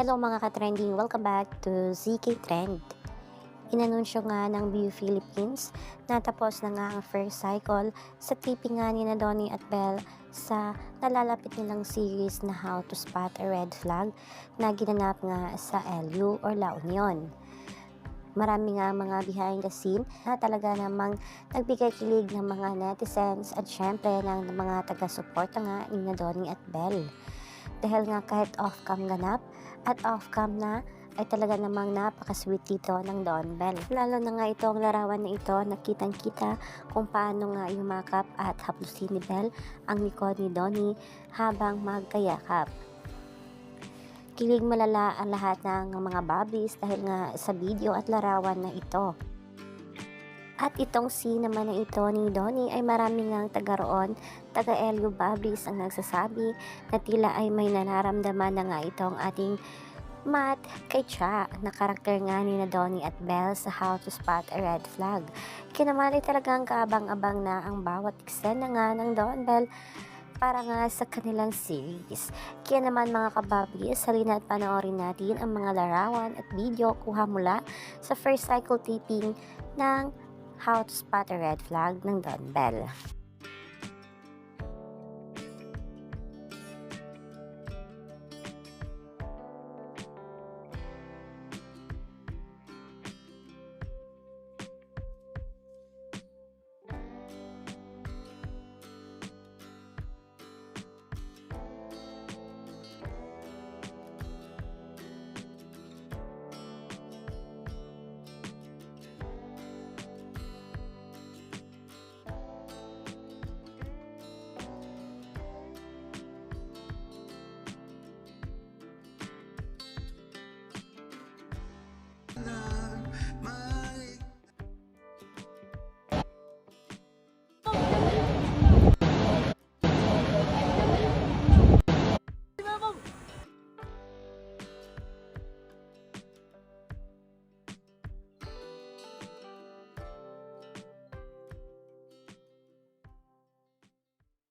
Hello mga ka-trending, welcome back to ZK Trend. Inanunsyo nga ng View Philippines na tapos na nga ang first cycle sa taping nga ni na Donnie at Belle sa nalalapit nilang series na How to Spot a Red Flag na ginanap nga sa LU or La Union. Marami nga mga behind the scene na talaga namang nagbigay kilig ng mga netizens at syempre ng mga taga-suporta nga ni na Donnie at Belle. Dahil nga kahit off-cam ganap at off-cam na ay talaga namang napaka-sweet dito ng Don Bell. Lalo na nga itong larawan na ito, nakitang-kita kung paano nga yumakap at haplusin ni Bell ang likod ni Donnie habang magkayakap. Kilig malala ang lahat ng mga bobbies dahil nga sa video at larawan na ito. At itong scene naman na ito ni Donnie ay marami ngang taga roon, taga Elio Babis ang nagsasabi na tila ay may nararamdaman na nga itong ating Matt kay Cha na karakter nga ni na Donnie at Belle sa How to Spot a Red Flag. Ay talagang kaabang-abang na ang bawat eksena nga ng Don Bell para nga sa kanilang series. Kaya naman mga kababi, salina at panoorin natin ang mga larawan at video kuha mula sa first cycle taping ng How to Spot a Red Flag ng Don Bell.